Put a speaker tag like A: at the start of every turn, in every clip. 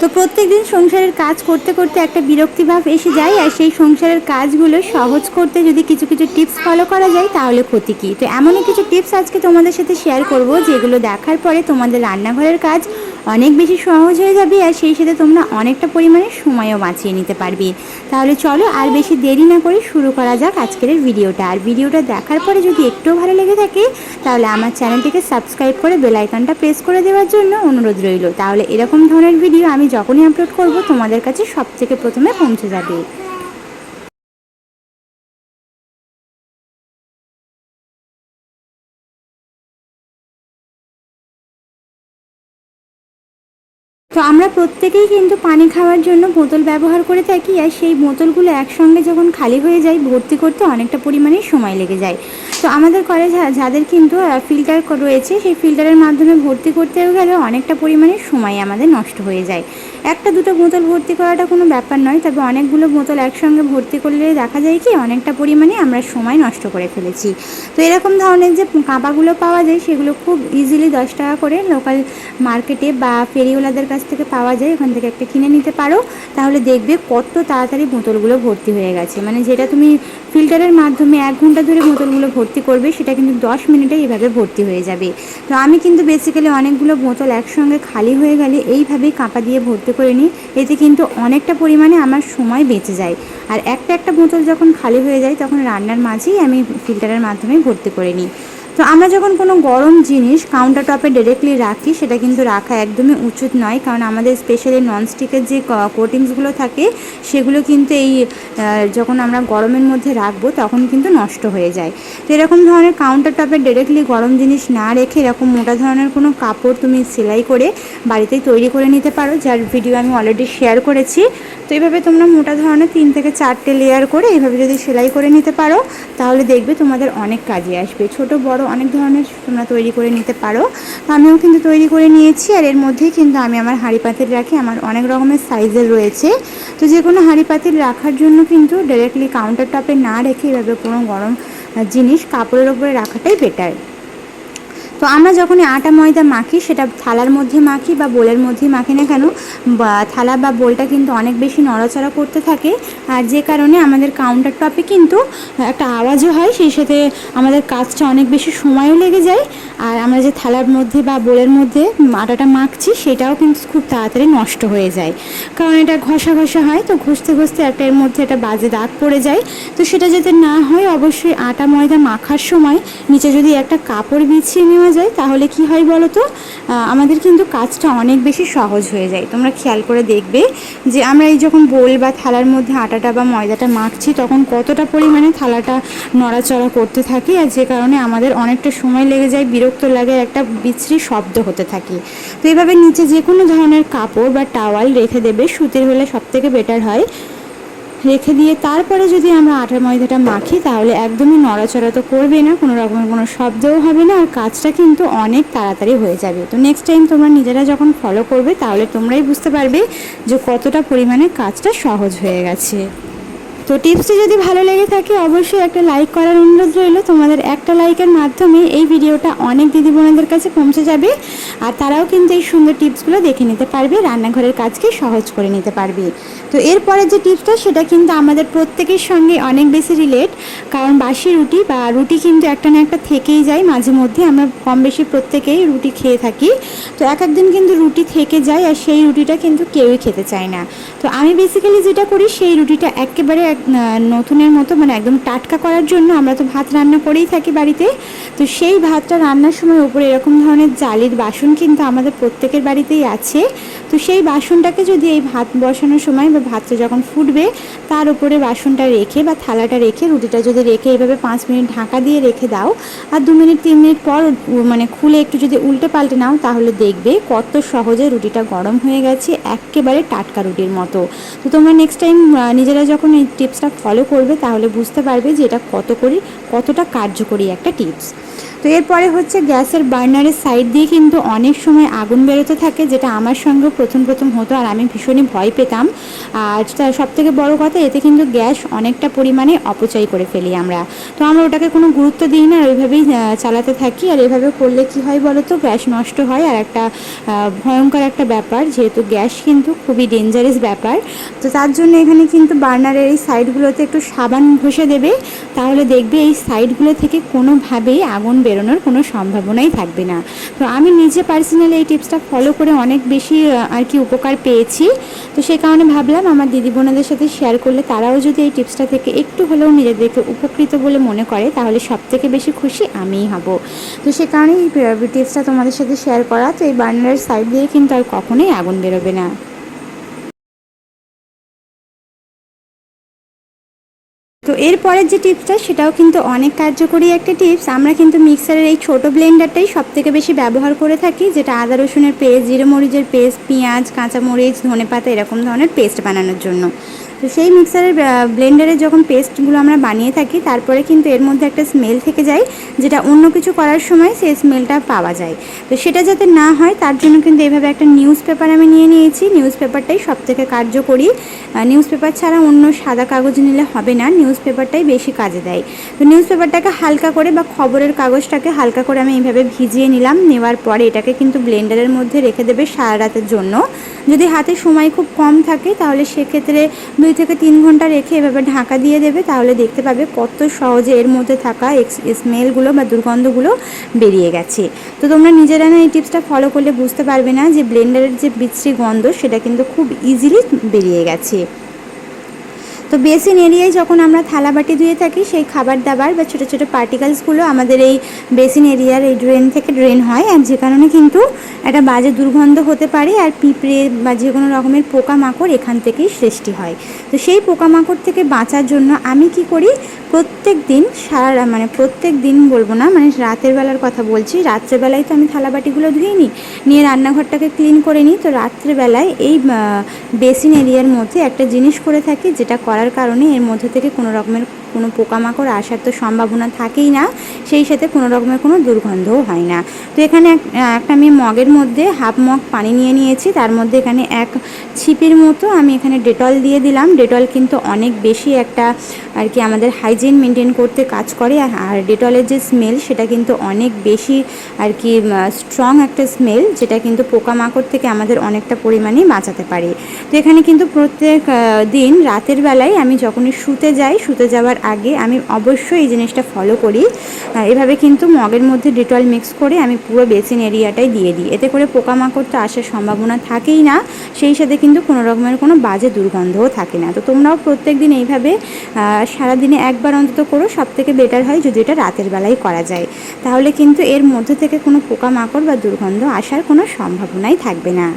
A: তো প্রত্যেক দিন সংসারের কাজ করতে করতে একটা বিরক্তিভাব এসে যায় আর সেই সংসারের কাজগুলো সহজ করতে যদি কিছু কিছু টিপস ফলো করা যায় তাহলে ক্ষতি কী? তো এমনই কিছু টিপস আজকে তোমাদের সাথে শেয়ার করব যেগুলো দেখার পরে তোমাদের রান্নাঘরের কাজ অনেক বেশি সহজ হয়ে যাবে আর সেই সাথে তোমরা অনেকটা পরিমাণে সময়ও বাঁচিয়ে নিতে পারবে। তাহলে চলো আর বেশি দেরি না করে শুরু করা যাক আজকের ভিডিওটা। আর ভিডিওটা দেখার পরে যদি একটুও ভালো লেগে থাকে, তাহলে আমার চ্যানেলটিকে সাবস্ক্রাইব করে বেল আইকনটা প্রেস করে দেওয়ার জন্য অনুরোধ রইল। তাহলে এরকম ধরনের ভিডিও আমি যখনই আপলোড করব, তোমাদের কাছে সব থেকে প্রথমে পৌঁছে যাবে। তো আমরা প্রত্যেকেই কিন্তু পানি খাওয়ার জন্য বোতল ব্যবহার করে থাকি আর সেই বোতলগুলো একসঙ্গে যখন খালি হয়ে যায়, ভর্তি করতে অনেকটা পরিমাণে সময় লেগে যায়। তো আমাদের কলেজ যাদের কিন্তু ফিল্টার রয়েছে, সেই ফিল্টারের মাধ্যমে ভর্তি করতে গেলে অনেকটা পরিমাণে সময় আমাদের নষ্ট হয়ে যায়। একটা দুটো বোতল ভর্তি করাটা কোনো ব্যাপার নয়, তবে অনেকগুলো বোতল একসঙ্গে ভর্তি করলে দেখা যায় কি অনেকটা পরিমাণে আমরা সময় নষ্ট করে ফেলেছি। তো এরকম ধরনের যে কাঁপাগুলো পাওয়া যায়, সেগুলো খুব ইজিলি দশ টাকা করে লোকাল মার্কেটে বা ফেরিওয়ালাদের কাছ থেকে পাওয়া যায়, ওখান থেকে একটা কিনে নিতে পারো। তাহলে দেখবে কত তাড়াতাড়ি বোতলগুলো ভর্তি হয়ে গেছে। মানে যেটা তুমি ফিল্টারের মাধ্যমে এক ঘণ্টা ধরে বোতলগুলো ভর্তি করবে, সেটা কিন্তু দশ মিনিটে এইভাবে ভর্তি হয়ে যাবে। তো আমি কিন্তু বেসিক্যালি অনেকগুলো বোতল একসঙ্গে খালি হয়ে গেলে এইভাবেই কাঁপা দিয়ে ভর্তি করে নিই, এতে কিন্তু অনেকটা পরিমাণে আমার সময় বেঁচে যায়। আর একটা একটা বোতল যখন খালি হয়ে যায়, তখন রান্নার মাঝেই আমি ফিল্টারের মাধ্যমে ভর্তি করে নিই। তো আমরা যখন কোনো গরম জিনিস কাউন্টার টপে ডিরেক্টলি রাখি, সেটা কিন্তু রাখা একদমই উচিত নয়। কারণ আমাদের স্পেশালি ননস্টিকের যে কোটিংসগুলো থাকে, সেগুলো কিন্তু এই যখন আমরা গরমের মধ্যে রাখব, তখন কিন্তু নষ্ট হয়ে যায়। তো এরকম ধরনের কাউন্টার টপে ডিরেক্টলি গরম জিনিস না রেখে, এরকম মোটা ধরনের কোনো কাপড় তুমি সেলাই করে বাড়িতেই তৈরি করে নিতে পারো, যার ভিডিও আমি অলরেডি শেয়ার করেছি। তো এইভাবে তোমরা মোটা ধরনের তিন থেকে চারটে লেয়ার করে এইভাবে যদি সেলাই করে নিতে পারো, তাহলে দেখবে তোমাদের অনেক কাজে আসবে। ছোট, বড় অনেক ধরনের তোমরা তৈরি করে নিতে পারো। আমিও কিন্তু তৈরি করে নিয়েছি আর এর মধ্যেই কিন্তু আমি আমার হাঁড়ি পাতিল রাখি। আমার অনেক রকমের সাইজের রয়েছে। তো যে কোনো হাঁড়ি পাতিল রাখার জন্য কিন্তু ডাইরেক্টলি কাউন্টার টপে না রেখে এভাবে কোনো গরম জিনিস কাপড়ের ওপরে রাখাটাই বেটার তো আমরা যখনই আটা, ময়দা মাখি, সেটা থালার মধ্যে মাখি বা বোলের মধ্যে মাখি না কেন, বা থালা বা বোলটা কিন্তু অনেক বেশি নড়াচড়া করতে থাকে। আর যে কারণে আমাদের কাউন্টার টপে কিন্তু একটা আওয়াজও হয়, সেই সাথে আমাদের কাজটা অনেক বেশি সময়ও লেগে যায়। আর আমরা যে থালার মধ্যে বা বোলের মধ্যে আটাটা মাখছি, সেটাও কিন্তু খুব তাড়াতাড়ি নষ্ট হয়ে যায়। কারণ এটা ঘষা ঘষা হয়, তো ঘষতে ঘষতে একটা এর মধ্যে একটা বাজে দাগ পড়ে যায়। তো সেটা যাতে না হয়, অবশ্যই আটা, ময়দা মাখার সময় নিচে যদি একটা কাপড় বিছিয়ে নেওয়া যায়, তাহলে কি হয় বলো তো আমাদের কিন্তু কাজটা অনেক বেশি সহজ হয়ে যায়। তোমরা খেয়াল করে দেখবে যে আমরা এই যখন বোল বা থালার মধ্যে আটাটা বা ময়দাটা মাখছি, তখন কতটা পরিমাণে থালাটা নড়াচড়া করতে থাকে আর যে কারণে আমাদের অনেকটা সময় লেগে যায়, বিরক্ত লাগে একটা বিশ্রী শব্দ হতে থাকে। তো এইভাবে নিচে যে কোনো ধরনের কাপড় বা টাওয়াল রেখে দেবে, সুতির হলে সবথেকে বেটার হয় রেখে দিয়ে তারপরে যদি আমরা আটার ময়দাটা মাখি, তাহলে একদমই নড়াচড়া তো করবে না, কোনো রকমের কোনো শব্দও হবে না, আর কাজটা কিন্তু অনেক তাড়াতাড়ি হয়ে যাবে। তো নেক্সট টাইম তোমরা নিজেরা যখন ফলো করবে, তাহলে তোমরাই বুঝতে পারবে যে কতটা পরিমাণে কাজটা সহজ হয়ে গেছে। তো টিপসটি যদি ভালো লেগে থাকে, অবশ্যই একটা লাইক করার অনুরোধ রইল। তোমাদের একটা লাইকের মাধ্যমে এই ভিডিওটা অনেক দিদি বোনদের কাছে পৌঁছে যাবে। আর তারাও কিন্তু এই সুন্দর টিপসগুলো দেখে নিতে পারবে, রান্নাঘরের কাজকে সহজ করে নিতে পারবে। তো এরপরে যে টিপসটা, সেটা কিন্তু আমাদের প্রত্যেকের সঙ্গে অনেক বেশি রিলেট কারণ বাসি রুটি বা রুটি কিন্তু একটা না একটা থেকেই যায়। মাঝে মধ্যে আমরা কম বেশি প্রত্যেকেই রুটি খেয়ে থাকি। তো এক একদিন কিন্তু রুটি থেকে যায়, আর সেই রুটিটা কিন্তু কেউই খেতে চায় না। তো আমি বেসিক্যালি যেটা করি, সেই রুটিটা একেবারে নতুনের মতো মানে একদম টাটকা করার জন্য আমরা তো ভাত রান্না করেই থাকি বাড়িতে। তো সেই ভাতটা রান্নার সময় ওপরে এরকম ধরনের জালির বাসন কিন্তু আমাদের প্রত্যেকের বাড়িতেই আছে। তো সেই বাসনটাকে যদি এই ভাত বসানোর সময় বা ভাতটা যখন ফুটবে, তার উপরে বাসনটা রেখে বা থালাটা রেখে, রুটিটা যদি রেখে এইভাবে পাঁচ মিনিট ঢাকা দিয়ে রেখে দাও, আর দু মিনিট, তিন মিনিট পর মানে খুলে একটু যদি উল্টে পাল্টে নাও, তাহলে দেখবে কত সহজে রুটিটা গরম হয়ে গেছে, একেবারে টাটকা রুটির মতো। তো তোমরা নেক্সট টাইম নিজেরা যখন এই টিপসটা ফলো করবে তাহলে বুঝতে পারবে যে এটা কত করে কতটা কার্যকরী একটা টিপস। তো এরপরে হচ্ছে গ্যাসের বার্নারের সাইড দিয়ে কিন্তু অনেক সময় আগুন বেরোতে থাকে, যেটা আমার সঙ্গে প্রথম প্রথম হতো আর আমি ভীষণই ভয় পেতাম। আর সব থেকে বড় কথা, এতে কিন্তু গ্যাস অনেকটা পরিমাণে অপচয় করে ফেলি আমরা। তো আমরা ওটাকে কোনো গুরুত্ব দিই না, আর ওইভাবেই চালাতে থাকি। আর এভাবে করলে কি হয় বলো তো গ্যাস নষ্ট হয় আর একটা ভয়ঙ্কর একটা ব্যাপার, যেহেতু গ্যাস কিন্তু খুবই ডেঞ্জারাস ব্যাপার। তো তার জন্য এখানে কিন্তু বার্নারের এই সাইডগুলোতে একটু সাবান ঘষে দেবে, তাহলে দেখবে এই সাইডগুলো থেকে কোনোভাবেই আগুন বেরোনোর কোনো সম্ভাবনাই থাকবে না। তো আমি নিজে পার্সোনালি এই টিপসটা ফলো করে অনেক বেশি আর কি উপকার পেয়েছি। তো সেই কারণে ভাবলাম আমার দিদি বোনেদের সাথে শেয়ার করলে তারাও যদি এই টিপসটা থেকে একটু হলেও নিজেদেরকে উপকৃত বলে মনে করে, তাহলে সব থেকে বেশি খুশি আমিই হব। তো সে কারণেই এই টিপসটা তোমাদের সাথে শেয়ার করা। তো এই বার্নারের সাইড দিয়ে কিন্তু আর কখনোই আগুন বেরোবে না। তো এরপরের যে টিপসটা, সেটাও কিন্তু অনেক কার্যকরী একটা টিপস। আমরা কিন্তু মিক্সারের এই ছোট ব্লেন্ডারটাই সব থেকে বেশি ব্যবহার করে থাকি, যেটা আদা, রসুনের পেস্ট, জিরে মরিচের পেস্ট, পেঁয়াজ, কাঁচামরিচ, ধনেপাতা, এরকম ধরনের পেস্ট বানানোর জন্য। তো সেই মিক্সারের ব্লেন্ডারে যখন পেস্টগুলো আমরা বানিয়ে থাকি, তারপরে কিন্তু এর মধ্যে একটা স্মেল থেকে যায়, যেটা অন্য কিছু করার সময় সেই স্মেলটা পাওয়া যায়। তো সেটা যাতে না হয়, তার জন্য কিন্তু এইভাবে একটা নিউজ পেপার আমি নিয়ে নিয়েছি। নিউজ পেপারটাই সব থেকে কার্যকরী নিউজ পেপার ছাড়া অন্য সাদা কাগজ নিলে হবে না, নিউজ পেপারটাই বেশি কাজে দেয়। তো নিউজ পেপারটাকে হালকা করে বা খবরের কাগজটাকে হালকা করে আমি এইভাবে ভিজিয়ে নিলাম, নেওয়ার পরে এটাকে কিন্তু ব্লেন্ডারের মধ্যে রেখে দেবে সারা রাতের জন্য। যদি হাতে সময় খুব কম থাকে, তাহলে সেক্ষেত্রে থেকে তিন ঘণ্টা রেখে এভাবে ঢাকা দিয়ে দেবে, তাহলে দেখতে পাবে কত সহজে এর মধ্যে থাকা স্মেলগুলো বা দুর্গন্ধগুলো বেরিয়ে গেছে। তো তোমরা নিজেরা না এই টিপসটা ফলো করলে বুঝতে পারবে না যে ব্লেন্ডারের যে বিশ্রী গন্ধ, সেটা কিন্তু খুব ইজিলি বেরিয়ে গেছে। তো বেসিন এরিয়ায় যখন আমরা থালা বাটি ধুয়ে থাকি, সেই খাবার দাবার বা ছোটো ছোটো পার্টিকেলসগুলো আমাদের এই বেসিন এরিয়ার এই ড্রেন থেকে ড্রেন হয়। আর যে কারণে কিন্তু একটা বাজে দুর্গন্ধ হতে পারে আর পিঁপড়ে বা যে কোনো রকমের পোকামাকড় এখান থেকেই সৃষ্টি হয়। তো সেই পোকামাকড় থেকে বাঁচার জন্য আমি কি করি, প্রত্যেক দিন সারা মানে প্রত্যেক দিন বলব না মানে রাতের বেলার কথা বলছি, রাত্রেবেলায় তো আমি থালা বাটিগুলো ধুয়ে নিই নিয়ে রান্নাঘরটাকে ক্লিন করে নিই। তো রাত্রেবেলায় এই বেসিন এরিয়ার মধ্যে একটা জিনিস করে থাকি, যেটা করার কারণে এর মধ্যে থেকে কোনো রকমের কোনো পোকামাকড় আসার তো সম্ভাবনা থাকেই না, সেই সাথে কোনো রকমের কোনো দুর্গন্ধও হয় না। তো এখানে এক- একটা আমি মগের মধ্যে হাফ মগ পানি নিয়ে নিয়েছি, তার মধ্যে এখানে এক ছিপির মতো আমি এখানে ডেটল দিয়ে দিলাম। ডেটল কিন্তু অনেক বেশি একটা আর কি আমাদের হাইজিন মেনটেন করতে কাজ করে, আর- আর ডেটলের যে স্মেল সেটা কিন্তু অনেক বেশি আর কি স্ট্রং একটা স্মেল যেটা কিন্তু পোকামাকড় থেকে আমাদের অনেকটা পরিমাণে বাঁচাতে পারে। তো এখানে কিন্তু প্রত্যেক দিন রাতের বেলায় আমি যখনই শুতে যাই, শুতে যাওয়ার আগে আমি অবশ্যই এই জিনিসটা ফলো করি। এভাবে কিন্তু মগের মধ্যে ডেটল মিক্স করে আমি পুরো বেসিন এরিয়াটাই দিয়ে দিই। এতে করে পোকামাকড় তো আসার সম্ভাবনা থাকেই না, সেই সাথে কিন্তু কোনো রকমের কোনো বাজে দুর্গন্ধও থাকে না। তো তোমরাও প্রত্যেক দিন এইভাবে সারাদিনে একবার অন্তত করো সব থেকে বেটার হয় যদি এটা রাতের বেলায় করা যায়। তাহলে কিন্তু এর মধ্যে থেকে কোনো পোকামাকড় বা দুর্গন্ধ আসার কোনো সম্ভাবনাই থাকবে না।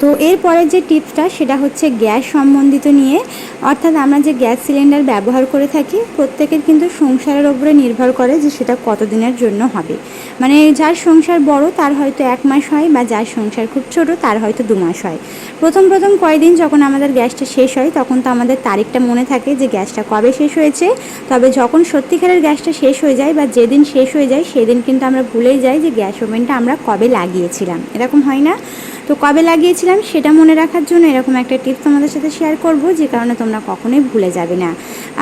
A: তো এরপরে যে টিপসটা, সেটা হচ্ছে গ্যাস সম্বন্ধিত নিয়ে। অর্থাৎ আমরা যে গ্যাস সিলিন্ডার ব্যবহার করে থাকি, প্রত্যেকের কিন্তু সংসারের ওপরে নির্ভর করে যে সেটা কতদিনের জন্য হবে। মানে যার সংসার বড়, তার হয়তো এক মাস হয়, বা যার সংসার খুব ছোট, তার হয়তো দু মাস হয়। প্রথম প্রথম কয়েকদিন যখন আমাদের গ্যাসটা শেষ হয়, তখন তো আমাদের তারিখটা মনে থাকে যে গ্যাসটা কবে শেষ হয়েছে। তবে যখন সত্যিকারের গ্যাসটা শেষ হয়ে যায়, বা যেদিন শেষ হয়ে যায়, সেদিন কিন্তু আমরা ভুলেই যাই যে গ্যাস ওভেনটা আমরা কবে লাগিয়েছিলাম। এরকম হয় না? তো কবে লাগিয়েছিলাম? সেটা মনে রাখার জন্য এরকম একটা টিপস তোমাদের সাথে শেয়ার করব, যে কারণে তোমরা কখনোই ভুলে যাবে না।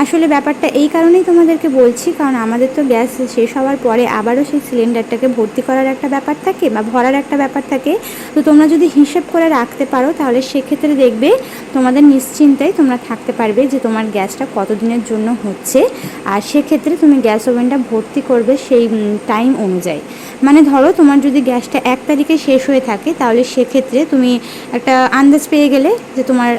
A: আসলে ব্যাপারটা এই কারণেই তোমাদেরকে বলছি, কারণ আমাদের তো গ্যাস শেষ হওয়ার পরে আবারও সেই সিলিন্ডারটাকে ভর্তি করার একটা ব্যাপার থাকে বা ভরার একটা ব্যাপার থাকে। তো তোমরা যদি হিসেব করে রাখতে পারো, তাহলে সেক্ষেত্রে দেখবে তোমাদের নিশ্চিন্তায় তোমরা থাকতে পারবে যে তোমার গ্যাসটা কতদিনের জন্য হচ্ছে। আর সেক্ষেত্রে তুমি গ্যাস ওভেনটা ভর্তি করবে সেই টাইম অনুযায়ী। মানে ধরো তোমার যদি গ্যাসটা এক তারিখে শেষ হয়ে থাকে, তাহলে সেক্ষেত্রে তুমি একটা আন্দাজ পেয়ে গেলে যে তোমার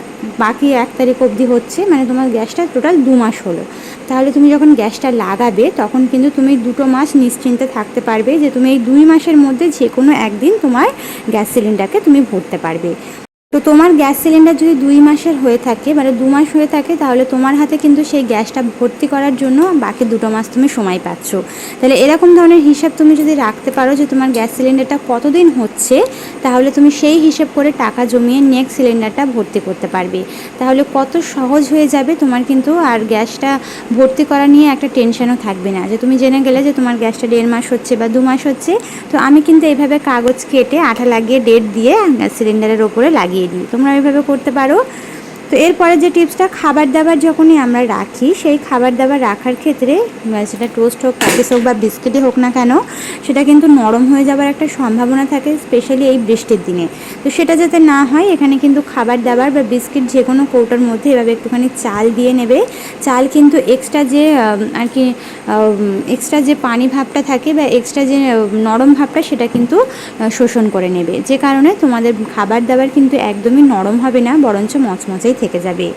A: বাকি এক তারিখ অবধি হচ্ছে মানে তোমার গ্যাসটা টোটাল দু মাস হলো। তাহলে তুমি যখন গ্যাসটা লাগাবে, তখন কিন্তু তুমি দুটো মাস নিশ্চিন্তে থাকতে পারবে যে তুমি এই দুই মাসের মধ্যে যে কোনো একদিন তোমার গ্যাস সিলিন্ডারকে তুমি ভরতে পারবে। তো তোমার গ্যাস সিলিন্ডার যদি দুই মাসের হয়ে থাকে মানে দু মাস হয়ে থাকে, তাহলে তোমার হাতে কিন্তু সেই গ্যাসটা ভর্তি করার জন্য বাকি দুটো মাস তুমি সময় পাচ্ছ। তাহলে এরকম ধরনের হিসাব তুমি যদি রাখতে পারো যে তোমার গ্যাস সিলিন্ডারটা কতদিন হচ্ছে, তাহলে তুমি সেই হিসেব করে টাকা জমিয়ে নেক্সট সিলিন্ডারটা ভর্তি করতে পারবে। তাহলে কত সহজ হয়ে যাবে তোমার কিন্তু আর গ্যাসটা ভর্তি করা নিয়ে একটা টেনশনও থাকবে না। যে তুমি জেনে গেলে যে তোমার গ্যাসটা দেড় মাস হচ্ছে বা দু মাস হচ্ছে, তো আমি কিন্তু এইভাবে কাগজ কেটে আঠা লাগিয়ে ডেট দিয়ে গ্যাস সিলিন্ডারের ওপরে লাগিয়ে দিই। তোমরা এইভাবে করতে পারো। তো এরপরে যে টিপসটা খাবার দাবার যখনই আমরা রাখি, সেই খাবার দাবার রাখার ক্ষেত্রে সেটা টোস্ট হোক, প্যাটিস হোক বা বিস্কিটই হোক না কেন, সেটা কিন্তু নরম হয়ে যাবার একটা সম্ভাবনা থাকে, স্পেশালি এই বৃষ্টির দিনে। তো সেটা যাতে না হয়, এখানে কিন্তু খাবার দাবার বা বিস্কিট যে কোনো কৌটার মধ্যে এভাবে একটুখানি চাল দিয়ে নেবে। চাল কিন্তু এক্সট্রা যে আর কি এক্সট্রা যে পানি ভাবটা থাকে বা এক্সট্রা যে নরম ভাবটা, সেটা কিন্তু শোষণ করে নেবে। যে কারণে তোমাদের খাবার দাবার কিন্তু একদমই নরম হবে না, বরঞ্চ মচমচেই থেকে যাবে।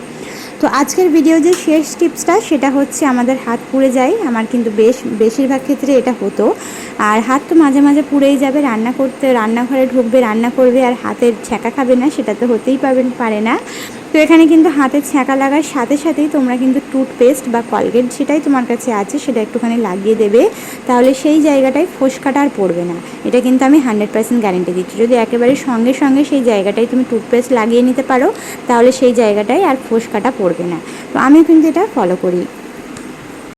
A: তো আজকের ভিডিও যে শেষ টিপসটা সেটা হচ্ছে আমাদের হাত পুড়ে যায়। আমার কিন্তু বেশ, বেশিরভাগ ক্ষেত্রে এটা হতো। আর হাত তো মাঝে মাঝে পুড়েই যাবে, রান্না করতে, রান্নাঘরে ঢুকবে, রান্না করবে, আর হাতের ছ্যাঁকা খাবে না, সেটা তো হতেই পারবেন পারে না। তো এখানে কিন্তু হাতে ছ্যাঁকা লাগার সাথে সাথেই তোমরা কিন্তু টুথপেস্ট বা কলগেট যেটাই তোমার কাছে আছে সেটা একটুখানি লাগিয়ে দেবে। তাহলে সেই জায়গাটায় ফোসকাটা আর পড়বে না। এটা কিন্তু আমি হান্ড্রেড পার্সেন্ট গ্যারেন্টি দিচ্ছি। যদি একেবারে সঙ্গে সঙ্গে সেই জায়গাটায় তুমি টুথপেস্ট লাগিয়ে নিতে পারো, তাহলে সেই জায়গাটায় আর ফোসকাটা পড়বে না। তো আমি কিন্তু এটা ফলো করি।